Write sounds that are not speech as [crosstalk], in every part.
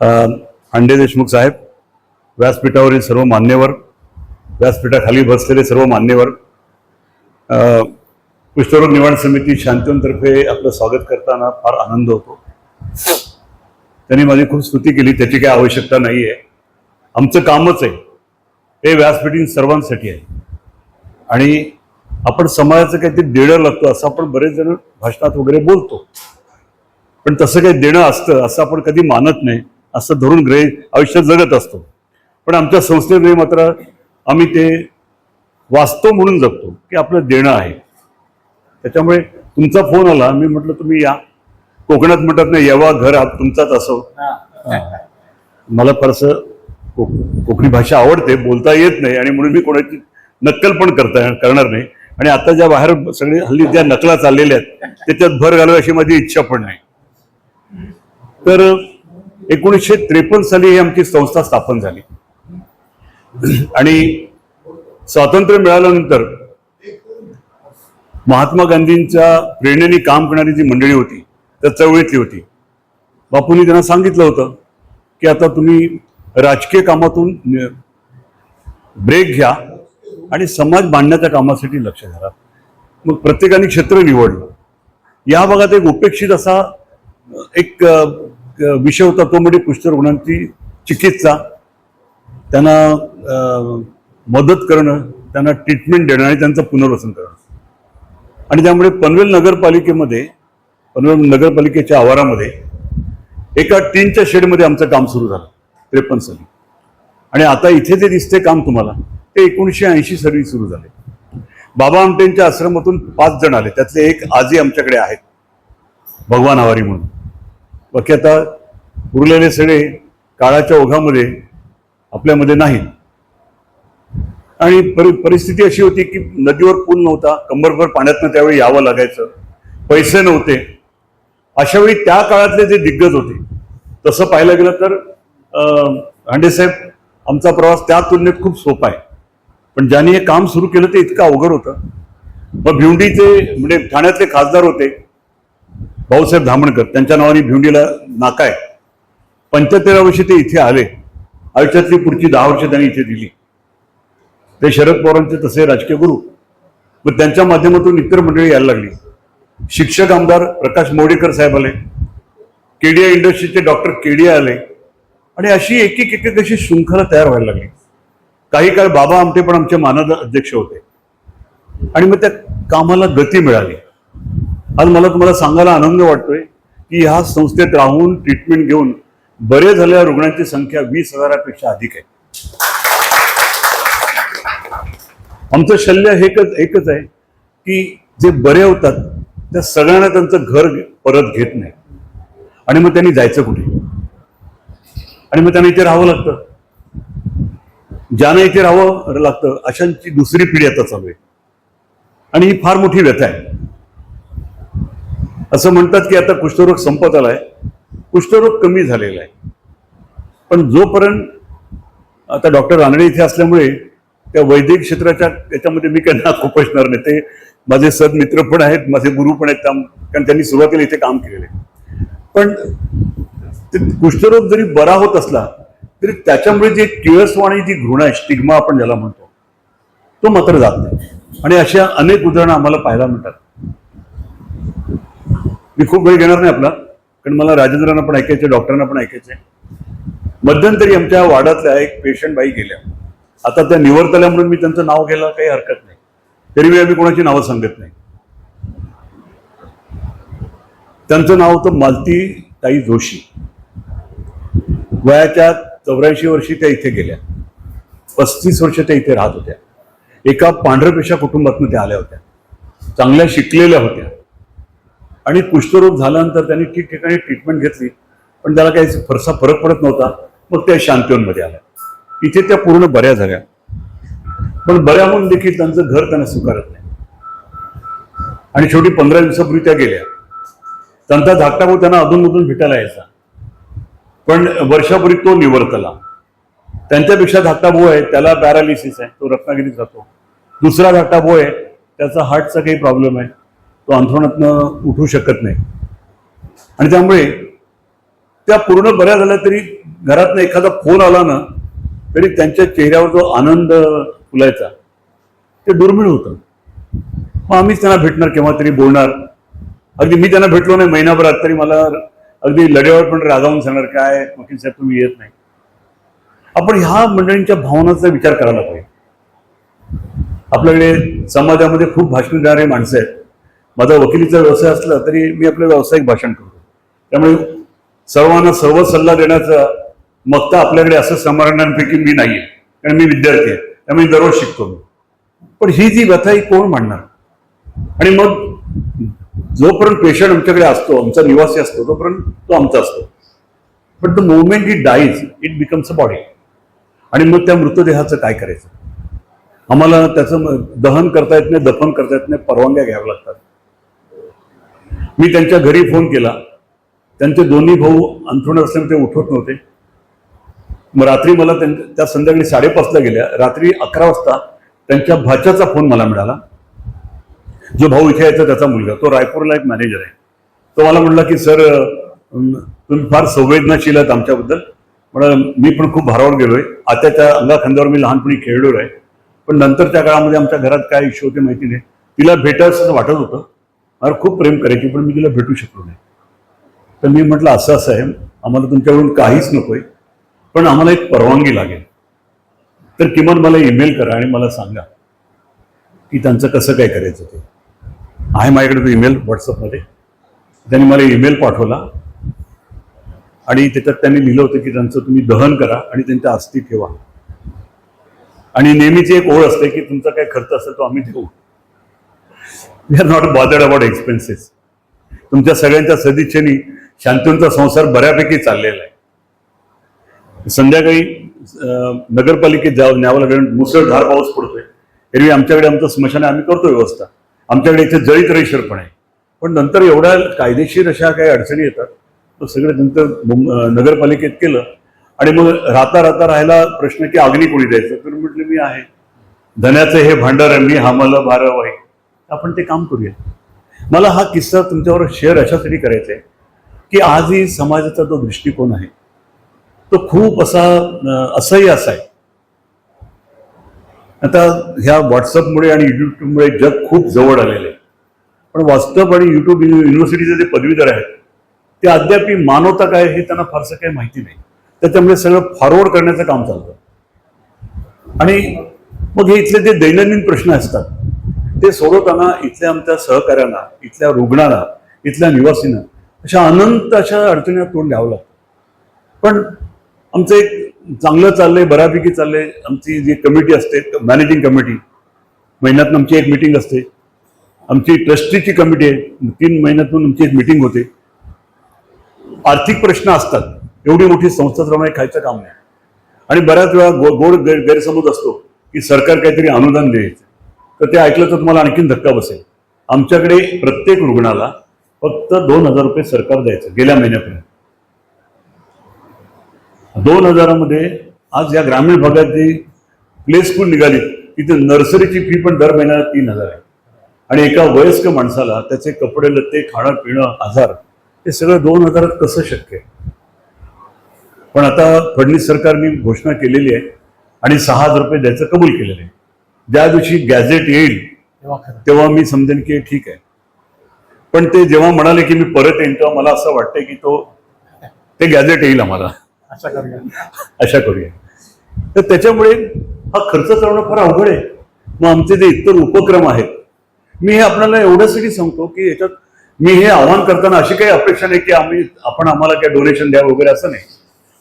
अंडे देशमुख साहेब व्यासपीठावरील सर्व मान्यवर व्यासपीठाखाली बसलेले सर्व मान्यवर कुष्ठरोग निवारण समिती शांतनतर्फे आपलं स्वागत करताना फार आनंद होतो. त्यांनी माझी खूप स्तुती केली त्याची काही आवश्यकता नाही आहे आमचं कामच आहे. हे व्यासपीठीन सर्वांसाठी आहे. आणि आपण समाजाचं काहीतरी देणं लागतो असं आपण बरेच जण भाषणात वगैरे बोलतो. पण तसं काही देणं असतं असं आपण कधी मानत नाही. असं धरून ग्रह आयुष्यात जगत असतो. पण आमच्या संस्थेमध्ये मात्र आम्ही ते वास्तव म्हणून जगतो की आपलं देणं आहे. त्याच्यामुळे तुमचा फोन आला मी म्हटलं तुम्ही या. कोकणात म्हणतात नाही येवा घर हा तुमचाच असो. मला फारसं कोकणी भाषा आवडते बोलता येत नाही आणि म्हणून मी कोणाची नक्कल पण करता करणार नाही. आणि आता ज्या बाहेर सगळे हल्ली ज्या नकला चाललेल्या आहेत त्याच्यात भर घालू अशी माझी इच्छा पण नाही. तर एकोणीसशे त्रेपन्न साली ही आमची संस्था स्थापन झाली. आणि स्वातंत्र्य मिळाल्यानंतर महात्मा गांधींच्या प्रेरणेने काम करणारी जी मंडळी होती त्या चळवळीतली होती. बापूंनी त्यांना सांगितलं होतं की आता तुम्ही राजकीय कामातून ब्रेक घ्या आणि समाज बांधण्याच्या कामासाठी लक्ष घाला मग प्रत्येकाने क्षेत्र निवडलं. या भागात एक उपेक्षित असा एक विषय होता तो म्हणजे कुष्ठरुग्णांची चिकित्सा त्यांना मदत करणं त्यांना ट्रीटमेंट देणं आणि त्यांचं पुनर्वसन करणं. आणि त्यामुळे पनवेल नगरपालिकेमध्ये पनवेल नगरपालिकेच्या आवारामध्ये एका टीनच्या शेडमध्ये आमचं काम सुरू झालं त्रेपन्न साली. आणि आता इथे जे दिसते काम तुम्हाला ते एकोणीसशे ऐंशी साली सुरू झाले. बाबा आमटेंच्या आश्रमातून पाच जण आले त्यातले एक आजी आमच्याकडे आहेत भगवान आवारी म्हणून. बाकी आता उरलेले सगळे काळाच्या ओघामध्ये आपल्यामध्ये नाही आणि परि परिस्थिती अशी होती की नदीवर पूल नव्हता कंबरभर पाण्यातनं त्यावेळी यावं लागायचं पैसे नव्हते. अशा वेळी त्या काळातले जे दिग्गज होते तसं पाहायला गेलं तर अं, हांडेसाहेब आमचा प्रवास त्या तुलनेत खूप सोपा आहे. पण ज्यांनी हे काम सुरू केलं ते इतकं अवघड होतं. मग भिवंडीचे म्हणजे ठाण्यातले खासदार होते भाऊसाहेब धामणकर त्यांच्या नावाने भिवंडीला नाका आहे. पंच्याहत्तरा वर्षी ते इथे आले. आयुष्यातली पुढची दहा वर्ष त्यांनी इथे दिली. ते शरद पवारांचे तसे राजकीय गुरु. मग त्यांच्या माध्यमातून इतर मंडळी यायला लागली. शिक्षक आमदार प्रकाश मोडेकर साहेब आले. केडिया इंडस्ट्रीचे डॉक्टर केडिया आले. आणि अशी एक एक एक अशी शृंखला तयार व्हायला लागली. काही काळ बाबा आमटे पण आमचे मानद अध्यक्ष होते. आणि मग त्या कामाला गती मिळाली. आज मला तुम्हाला सांगायला आनंद वाटतोय की ह्या संस्थेत राहून ट्रीटमेंट घेऊन बरे झालेल्या रुग्णांची संख्या वीस हजारापेक्षा अधिक आहे. आमचं शल्य एकच एकच आहे की जे बरे होतात त्या सगळ्यांना त्यांचं घर परत घेत नाही. आणि मग त्यांनी जायचं कुठे? आणि मग त्यांना इथे राहावं लागतं. ज्यांना इथे राहावं लागतं अशांची दुसरी पिढी आता चालू आहे. आणि ही फार मोठी व्यथा आहे. असं म्हणतात की आता कुष्ठरोग संपत आलाय. कुष्ठरोग कमी झालेला आहे. पण जोपर्यंत आता डॉक्टर रानडे इथे असल्यामुळे त्या वैद्यक क्षेत्राच्या त्याच्यामध्ये मी काही नाक [laughs] खुपसणार नाही. ते माझे सदमित्र पण आहेत माझे गुरु पण आहेत त्या- कारण त्यांनी सुरुवातीला इथे काम केलेले पण ते कुष्ठरोग जरी बरा होत असला तरी त्याच्यामुळे जे किळसवाणी जी घृणा आहे स्टिग्मा आपण ज्याला म्हणतो तो मात्र जात नाही. आणि अशा अनेक उदाहरणं आम्हाला पाहायला मिळतात. मी खूप वेळ घेणार नाही आपला कारण मला राजेंद्रांना पण ऐकायचे डॉक्टरांना पण ऐकायचे मध्यंतरी आमच्या वाडातल्या एक पेशंट बाई गेल्या. आता त्या निवर्तल्या म्हणून मी त्यांचं नाव घ्यायला काही हरकत नाही. तरी मी आम्ही कोणाची नावं सांगत नाही. त्यांचं नाव होतं मालती ताई जोशी. वयाच्या चौऱ्याऐंशी वर्षी त्या इथे गेल्या. पस्तीस वर्ष त्या इथे राहत होत्या. एका पांढरपेशा कुटुंबातून त्या आल्या होत्या. चांगल्या शिकलेल्या होत्या. आणि कुष्ठरोग झाल्यानंतर त्यांनी ठिकठिकाणी ट्रीटमेंट घेतली पण त्याला काही फरसा फरक पडत नव्हता. मग त्या शांतीवनमध्ये आल्या इथे त्या पूर्ण बऱ्या झाल्या. पण बऱ्या म्हणून देखील त्यांचं घर त्यांना स्वीकारत नाही. आणि शेवटी पंधरा दिवसापूर्वी त्या गेल्या. त्यांचा धाकटा भाऊ त्यांना अधूनमधून भेटायला यायचा. पण वर्षापूर्वी तो निवर्तला. त्यांच्यापेक्षा धाकटा भाऊ आहे त्याला पॅरालिसिस आहे तो रत्नागिरीत जातो. दुसरा धाकटा भाऊ आहे त्याचा हार्टचा काही प्रॉब्लेम आहे. तो अंथरुणातनं उठू शकत नाही. आणि त्यामुळे त्या पूर्ण बऱ्या झाल्या तरी घरातनं एखादा फोन आला ना तरी त्यांच्या चेहऱ्यावर जो आनंद फुलायचा ते दुर्मिळ होतं. मग आम्हीच त्यांना भेटणार केव्हा तरी बोलणार. अगदी मी त्यांना भेटलो नाही महिनाभरात तरी मला अगदी लढ्यावर पण रागावून सांगणार काय वकील साहेब तुम्ही येत नाही. आपण ह्या मंडळींच्या भावनांचा विचार करायला पाहिजे. आपल्याकडे समाजामध्ये खूप भाषण देणारे माणसं आहेत. माझा वकिलीचा व्यवसाय असला तरी मी आपलं व्यावसायिक भाषण करतो. त्यामुळे सर्वांना सर्व सल्ला देण्याचा मक्ता आपल्याकडे असं समारंभांपैकी मी नाही आहे कारण मी विद्यार्थी आहे. त्यामुळे दररोज शिकतो मी. पण ही जी व्यथा ही कोण म्हणणार आणि मग जोपर्यंत पेशंट आमच्याकडे असतो आमचा निवासी असतो तोपर्यंत तो आमचा असतो. But the movement it dies it becomes a body आणि मग त्या मृतदेहाचं काय करायचं? आम्हाला त्याचं दहन करता येत नाही दफन करता येत नाही परवानग्या घ्याव्या लागतात. मी त्यांच्या घरी फोन केला. त्यांचे दोन्ही भाऊ अंथरुण असल्यामुळे ते उठवत नव्हते. मग रात्री मला त्यां- त्या संध्याकाळी साडेपाचला गेल्या. रात्री अकरा वाजता त्यांच्या भाच्याचा फोन मला मिळाला. जो भाऊ इथे यायचा त्याचा मुलगा. तो रायपूरला एक मॅनेजर आहे. तो मला म्हणला की सर तुम्ही फार संवेदनाशील आहात आमच्याबद्दल. म्हणून मी पण खूप भारावर गेलोय. आत्याच्या अंगाखांद्यावर मी लहानपणी खेळलो आहे पण नंतरच्या काळामध्ये आमच्या घरात काय इश्यू होते माहिती नाही. तिला भेटायचं वाटत होतं. फार खूप प्रेम करायची पण मी तिला भेटू शकलो नाही. तर मी म्हटलं असं असं आहे. आम्हाला तुमच्याकडून काहीच नकोय पण आम्हाला एक परवानगी लागेल. तर किमान मला ईमेल करा आणि मला सांगा की त्यांचं कसं काय करायचं ते. आहे माझ्याकडे तो ईमेल व्हॉट्सअपमध्ये. त्यांनी मला ईमेल पाठवला. आणि त्याच्यात त्यांनी लिहिलं होतं की त्यांचं तुम्ही दहन करा आणि त्यांच्या अस्थी ठेवा. आणि नेहमीची एक ओळ असते की तुमचा काय खर्च असेल तो आम्ही देऊ. We are not bothered about expenses तुमच्या सगळ्यांच्या सदिच्छेने शांतूंचा संसार बऱ्यापैकी चाललेला आहे. संध्याकाळी नगरपालिकेत जावं न्यावं लागेल मुसळधार पाऊस पडतोय. एरवी आमच्याकडे आमचं स्मशान आम्ही करतो व्यवस्था. आमच्याकडे इथे जळीत रेशर पण आहे. पण नंतर एवढ्या कायदेशीर अशा काही अडचणी येतात तर सगळं नंतर नगरपालिकेत केलं. आणि मग राहता राहता राहायला प्रश्न की अग्नी कोणी द्यायचं? तर म्हटलं मी आहे. धन्याचं हे भांडार आहे मी हामलं भार वाई आपण ते काम करूया. मला हा किस्सा तुमच्यावर शेअर अशासाठी करायचा आहे की आजही समाजाचा जो दृष्टिकोन आहे तो खूप असा असह्य असा आहे. आता ह्या व्हॉट्सअपमुळे आणि युट्यूबमुळे जग खूप जवळ आलेलं आहे. पण वास्तव आणि युट्यूब युनिव्हर्सिटीचे जे पदवीधर आहेत ते अद्याप मानवता काय हे त्यांना फारसं काही माहिती नाही. त्याच्यामुळे सगळं फॉरवर्ड करण्याचं काम चालतं. आणि मग हे इथले जे दैनंदिन प्रश्न असतात ते सोडवताना इथल्या आमच्या सहकाऱ्यांना इथल्या रुग्णाला इथल्या निवासींना अशा अनंत अशा अडचणींना तोंड द्यावं लागतं. पण आमचं एक चांगलं चाललंय बऱ्यापैकी चाललंय. आमची जी कमिटी असते मॅनेजिंग कमिटी महिन्यातून आमची एक मिटिंग असते. आमची ट्रस्टीची कमिटी आहे. तीन महिन्यातून आमची एक मिटिंग होते. आर्थिक प्रश्न असतात. एवढी मोठी संस्था प्रमाणे खायचं काम नाही. आणि बऱ्याच वेळा गो- गोड गैरसमज असतो की सरकार काहीतरी अनुदान द्यायचं. तर ते ऐकलं तर तुम्हाला आणखीन धक्का बसेल. आमच्याकडे प्रत्येक रुग्णाला फक्त दोन हजार रुपये सरकार द्यायचं गेल्या महिन्यापर्यंत. दोन हजारामध्ये आज या ग्रामीण भागात जी प्ले स्कूल निघाली तिथे नर्सरीची फी पण दर महिन्याला तीन हजार आहे. आणि एका वयस्क माणसाला त्याचे कपडे लत्ते खाणं पिणं आजार हे सगळं दोन हजारात कसं शक्य आहे? पण आता फडणवीस सरकारने घोषणा केलेली आहे आणि सहा हजार रुपये द्यायचं कबूल केलेलं आहे. ज्या दिवशी गॅझेट येईल तेव्हा मी समजेन की ठीक आहे. पण ते जेव्हा म्हणाले की मी परत येईन तेव्हा मला असं वाटतंय की तो ते गॅझेट येईल आम्हाला. अशा करूया. अशा करूया. तर त्याच्यामुळे हा खर्च चालवणं फार अवघड आहे. मग आमचे जे इतर उपक्रम आहेत मी हे आपल्याला एवढ्यासाठी सांगतो की याच्यात मी हे आव्हान करताना अशी काही अपेक्षा नाही की आम्ही आपण आम्हाला काय डोनेशन द्या वगैरे असं नाही.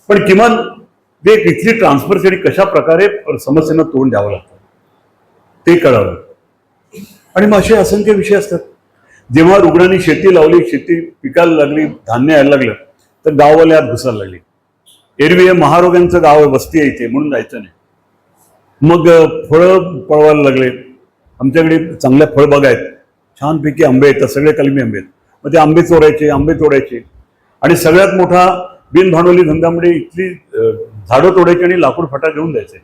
पण किमान ते इथली ट्रान्सफरसाठी कशा प्रकारे समस्यांना तोंड द्यावं लागतं? ते कळावं आणि मग असे असंख्य विषय असतात. जेव्हा रुग्णांनी शेती लावली शेती पिकायला लागली धान्य यायला लागलं तर गाववाल्या आत घुसायला लागली. एरवी हे महारोग्यांचं गाव आहे वस्ती आहे इथे म्हणून जायचं नाही. मग फळं पळवायला लागले. आमच्याकडे चांगल्या फळबागा आहेत. छानपैकी आंबे आहेत सगळे कलमी आंबे आहेत. मग ते आंबे चोरायचे आंबे तोडायचे. आणि सगळ्यात मोठा बिनभांडवली धंद्यामध्ये इथली झाडं तोडायची आणि लाकूड फटा घेऊन द्यायचे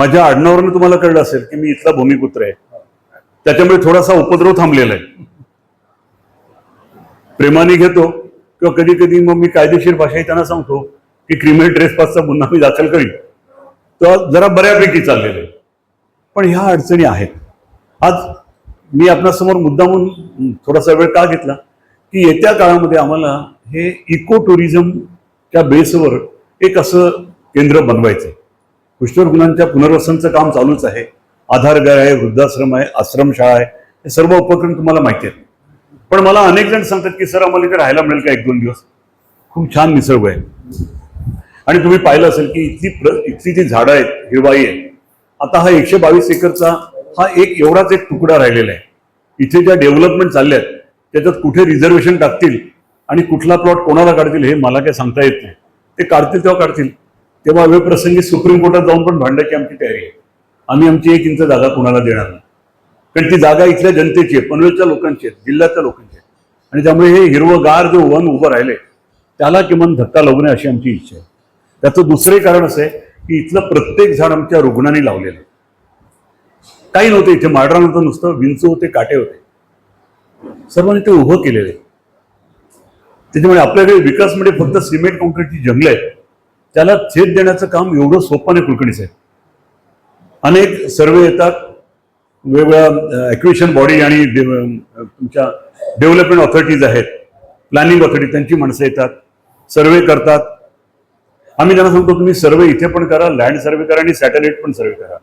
माझ्या आडनावरनं तुम्हाला कळलं असेल की मी इथला भूमिपुत्र आहे. त्याच्यामुळे थोडासा उपद्रव थांबलेला आहे. प्रेमाने घेतो किंवा कधी कधी मग मी कायदेशीर भाषाही त्यांना सांगतो की क्रिमिनल ट्रेसपासचा गुन्हा मी दाखल करीन. तर जरा बऱ्यापैकी चाललेलं आहे. पण ह्या अडचणी आहेत. आज मी आपणासमोर मुद्दामून थोडासा वेळ का घेतला? की येत्या काळामध्ये आम्हाला हे इको टुरिझमच्या बेसवर एक असं केंद्र बनवायचं कुष्ठरुग्णांच्या पुनर्वसनचं काम चालूच आहे. आधारगार आहे वृद्धाश्रम आहे आश्रमशाळा आहे हे सर्व उपक्रम तुम्हाला माहिती आहेत. पण मला अनेक जण सांगतात की सर आम्हाला इथे राहायला मिळेल का एक दोन दिवस? खूप छान निसर्ग आहे. आणि तुम्ही पाहिलं असेल की इथली प्र इथली जी झाडं आहेत हिरवाई आहे आता हा एकशे बावीस एकरचा हा एक एवढाच एक तुकडा राहिलेला आहे. इथे ज्या डेव्हलपमेंट चालल्या आहेत त्याच्यात कुठे रिझर्वेशन टाकतील आणि कुठला प्लॉट कोणाला काढतील हे मला काही सांगता येत नाही. ते काढतील तेव्हा काढतील. तेव्हा वेळ प्रसंगी सुप्रीम कोर्टात जाऊन पण भांडायची आमची तयारी आहे. आम्ही आमची एक इंच जागा कोणाला देणार नाही. कारण ती जागा इथल्या जनतेची आहे पनवेलच्या लोकांची आहे जिल्ह्यातल्या लोकांची आहे. आणि त्यामुळे हे हिरवगार जो वन उभं राहिले त्याला किमान धक्का लागू नये अशी आमची इच्छा आहे. त्याचं दुसरे कारण असं आहे की इथलं प्रत्येक झाड आमच्या रुग्णांनी लावलेलं. आहे. काही नव्हतं इथे माडरा नव्हतं नुसतं विंचू होते काटे होते. सर्वांनी ते उभं केलेलं आहे. त्याच्यामुळे आपल्याकडे विकास म्हणजे फक्त सिमेंट कॉन्क्रीटची जंगलं आहेत. त्याला छेद देण्याचं काम एवढं सोपं नाही कुलकर्णीचं आहे. अनेक सर्वे येतात वेगवेगळ्या ॲक्विशन बॉडी आणि तुमच्या डेव्हलपमेंट ऑथॉरिटीज आहेत प्लॅनिंग ऑथॉरिटी त्यांची माणसं येतात सर्वे करतात. आम्ही त्यांना सांगतो तुम्ही सर्वे इथे पण करा लँड सर्वे करा आणि सॅटेलाइट पण सर्वे करा.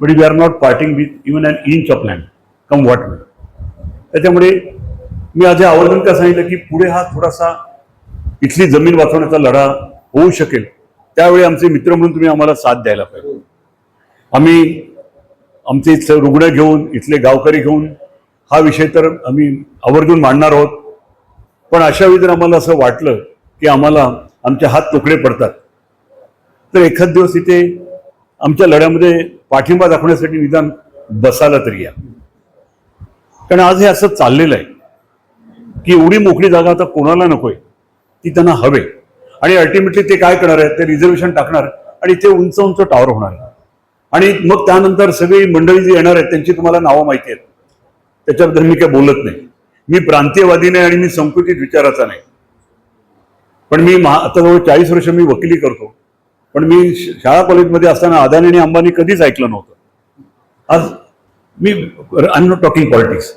But we are not parting with even an inch of land come what त्याच्यामुळे मी आज आवर्जून का सांगितलं की पुढे हा थोडासा इथली जमीन वाचवण्याचा लढा होऊ शकेल त्यावेळी आमचे मित्र म्हणून तुम्ही आम्हाला साथ द्यायला पाहिजे. आम्ही आमचे इथले रुग्ण घेऊन इथले गावकरी घेऊन हा विषय तर आम्ही आवर्जून मांडणार आहोत. पण अशावेळी जर आम्हाला असं वाटलं की आम्हाला आमचे हात तुकडे पडतात तर एखाद दिवस इथे आमच्या लढ्यामध्ये पाठिंबा दाखवण्यासाठी निदान बसायला तरी या. कारण आज हे असं चाललेलं आहे की एवढी मोकळी जागा आता कोणाला नकोय ती त्यांना हवे. आणि अल्टिमेटली ते काय करणार आहेत? ते रिझर्वेशन टाकणार आणि ते उंच उंच टावर होणार आहे. आणि मग त्यानंतर सगळी मंडळी जी येणार आहेत त्यांची तुम्हाला नावं माहिती आहेत. त्याच्याबद्दल मी काही बोलत नाही. मी प्रांतीयवादी नाही आणि मी संकुचित विचाराचा नाही. पण मी महा आता जवळ चाळीस वर्ष मी वकिली करतो. पण मी श- शाळा कॉलेजमध्ये असताना अदानी आणि अंबानी कधीच ऐकलं नव्हतं. आज मी I am not talking politics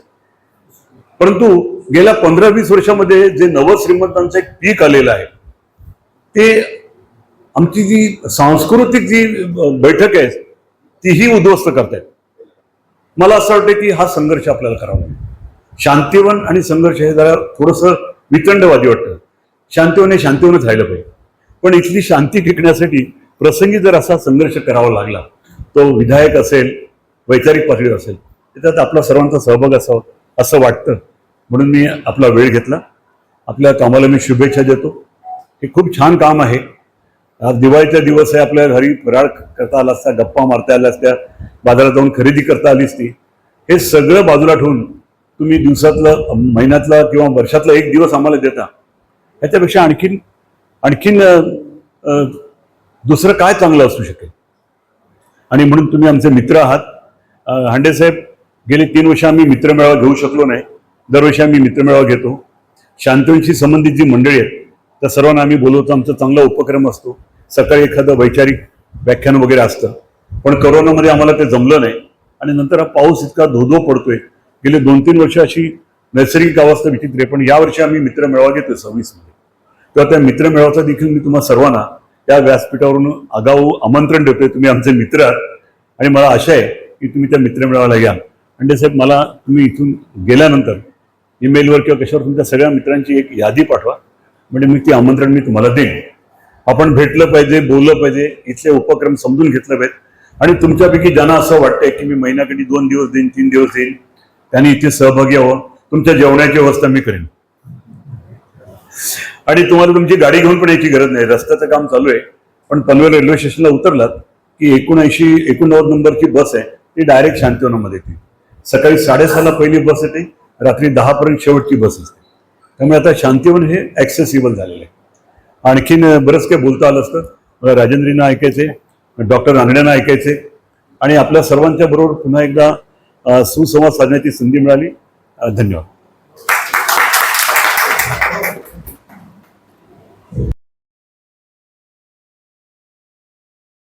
परंतु गेल्या पंधरा वीस वर्षामध्ये जे नवश्रीमंतांचं एक पीक आलेलं आहे ते आमची जी सांस्कृतिक जी बैठक आहे तीही उद्ध्वस्त करतायत. मला असं वाटतं की हा संघर्ष आपल्याला करावा लागेल. आणि संघर्ष हे जरा थोडंसं वितंडवादी वाटतं. शांतीवन हे शांतीवनच राहिलं पाहिजे. पण इथली शांती टिकण्यासाठी प्रसंगी जर असा संघर्ष करावा लागला तो विधायक असेल वैचारिक पातळीवर असेल त्याच्यात आपला सर्वांचा सहभाग असावा असं वाटतं. म्हणून मी आपला वेळ घेतला. आपल्या कामाला मी शुभेच्छा देतो. हे खूप छान काम आहे. आज दिवाळीचा दिवस आहे आपल्या घरी फराळ करता आला असता गप्पा मारता आल्या असत्या बाजारात जाऊन खरेदी करता आली असती. हे सगळं बाजूला ठेवून तुम्ही दिवसातलं महिन्यातला किंवा वर्षातला एक दिवस आम्हाला देता. ह्याच्यापेक्षा आणखीन आणखीन दुसरं काय चांगलं असू शकेल? आणि म्हणून तुम्ही आमचे मित्र आहात. हांडेसाहेब हांडे साहेब गेली तीन वर्ष आम्ही मित्रमेळावा घेऊ शकलो नाही. दरवर्षी आम्ही मित्रमेळावा घेतो. शांतवंशी संबंधित जी मंडळी आहेत त्या सर्वांना आम्ही बोलवतो आमचा चांगला उपक्रम असतो. सकाळी एखादं वैचारिक व्याख्यान वगैरे असतं. पण करोनामध्ये आम्हाला ते जमलं नाही. आणि नंतर हा पाऊस इतका धोधो पडतोय. गेले दोन तीन वर्ष अशी नैसर्गिक अवस्था विचित्र आहे पण यावर्षी आम्ही मित्रमेळावा घेतो सव्वीसमध्ये तेव्हा त्या मित्रमेळावाचा देखील मी तुम्हा सर्वांना त्या व्यासपीठावरून आगाऊ आमंत्रण देतोय. तुम्ही आमचे मित्र आहात. आणि मला आशा आहे की तुम्ही त्या मित्रमेळावाला या. म्हणजे साहेब मला तुम्ही इथून गेल्यानंतर ईमेलवर किंवा कशावर तुमच्या सगळ्या मित्रांची एक यादी पाठवा. म्हणजे मी ती आमंत्रण मी तुम्हाला देईन. आपण भेटलं पाहिजे बोललं पाहिजे इथले उपक्रम समजून घेतलं पाहिजे आणि तुमच्यापैकी ज्यांना असं वाटतंय की मी महिन्याकडे दोन दिवस देईन तीन दिवस देईन त्यांनी इथे सहभागी व्हावं. तुमच्या जेवणाची व्यवस्था मी करेन. आणि तुम्हाला तुमची गाडी घेऊन पण याची गरज नाही. रस्त्याचं काम चालू आहे. पण पनवेल रेल्वे स्टेशनला उतरलात की एकोणऐंशी एकोणनव्वद नंबरची बस आहे. ती डायरेक्ट शांतीवनामध्ये येते. सकाळी साडेसहाला पहिली बस येते. रात्री दहापर्यंत शेवटची बस असते. त्यामुळे आता शांतीवन हे ॲक्सेसिबल झालेलं आहे. आणखीन बरंच काही बोलता आलं असतं. मला राजेंद्रींना ऐकायचे डॉक्टर रांगड्यांना ऐकायचे. आणि आपल्या सर्वांच्या बरोबर पुन्हा एकदा सुसंवाद साधण्याची संधी मिळाली. धन्यवाद.